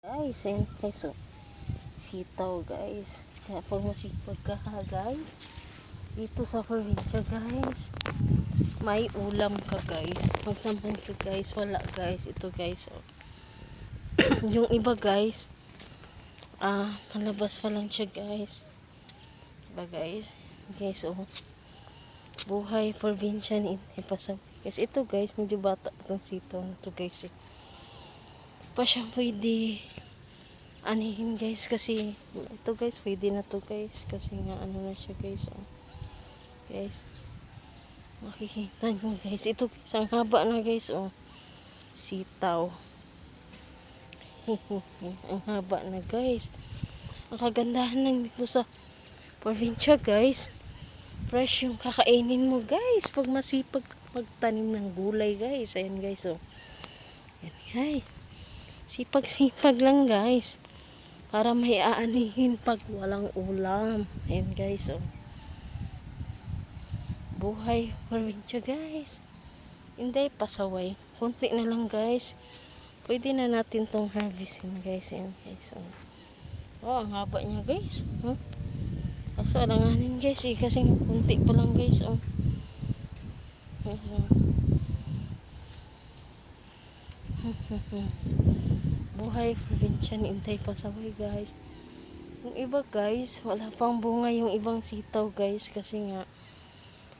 Guys, ayun guys, so, sitaw guys. Kaya pag masipag ka ha guys, dito sa probinsya guys, may ulam ka guys. Pag naman ka guys, wala guys. Ito guys, oh. yung iba guys, ah, malabas pa lang siya guys. Diba guys? Guys, oh. Buhay probinsya ni Ipasaway. Guys, ito guys, medyo bata itong sitaw na guys eh pa siya pwede. Anihin guys kasi ito guys pwede na to guys. Kasi nga ano na siya guys oh. guys makikita nyo guys. Ito guys ang haba na guys oh. Sitaw. Ang haba na guys. Ang kagandahan lang dito sa probinsya guys. Fresh yung kakainin mo guys. Pag masipag magtanim ng gulay guys. Ayan guys oh. Yan guys Sipag-sipag lang guys. Para may aanihin pag walang ulam. Ayan guys oh. Buhay probinsya guys. Hindi pasaway. Kunti na lang guys. Pwede na natin tong harvestin guys. Ayan guys oh. Oh, ang haba niya guys. Huh? Kaso alanganin guys eh. Kasi kunti pa lang guys oh. Guys oh. buhay probinsya ni Intay Pasaway guys. Yung iba guys wala pang bunga yung ibang sitaw guys kasi nga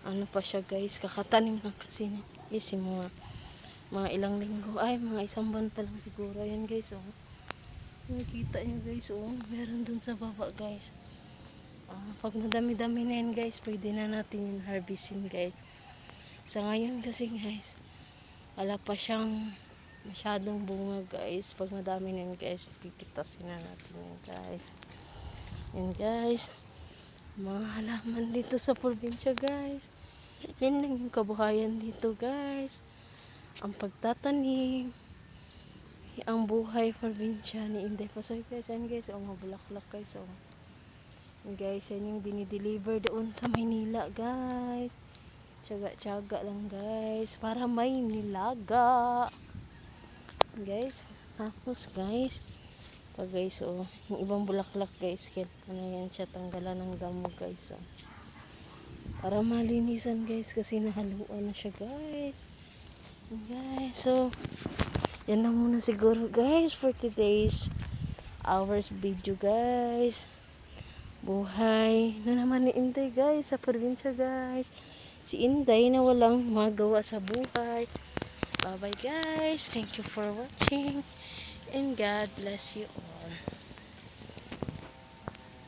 ano pa siya guys kakatanim lang kasi niya. Is yung mga mga ilang linggo. Ay mga isang buwan pa lang siguro. Yan guys oh. Nakikita nyo guys oh. Meron dun sa baba guys. Ah, pag madami-dami na yan guys pwede na natin yung harvestin guys. Sa ngayon kasi guys wala pa siyang masyadong bunga guys. Pag madami na guys pipitasin na natin yan guys. Yan guys. Mga halaman dito sa probinsya guys. Yan lang yung kabuhayan dito guys. Ang pagtatanim. Ang buhay probinsya ni Inday Pasoy guys. Yan guys. Oh mabulaklak guys oh. Yan guys. Yan yung dinideliver doon sa Maynila guys. Tsaga-tsaga lang guys. Para may nilaga guys. Tapos guys. Pag guys oh. Yung ibang bulaklak guys. Kaya ano yan siya tanggalan ng damo guys oh. Para malinisan guys kasi nahaluan na siya guys. Guys so yan lang muna siguro guys for today's hours video guys. Buhay na naman ni Inday guys sa probinsya guys. Si Inday na walang magawa sa buhay Bye bye guys. Thank you for watching. And God bless you all.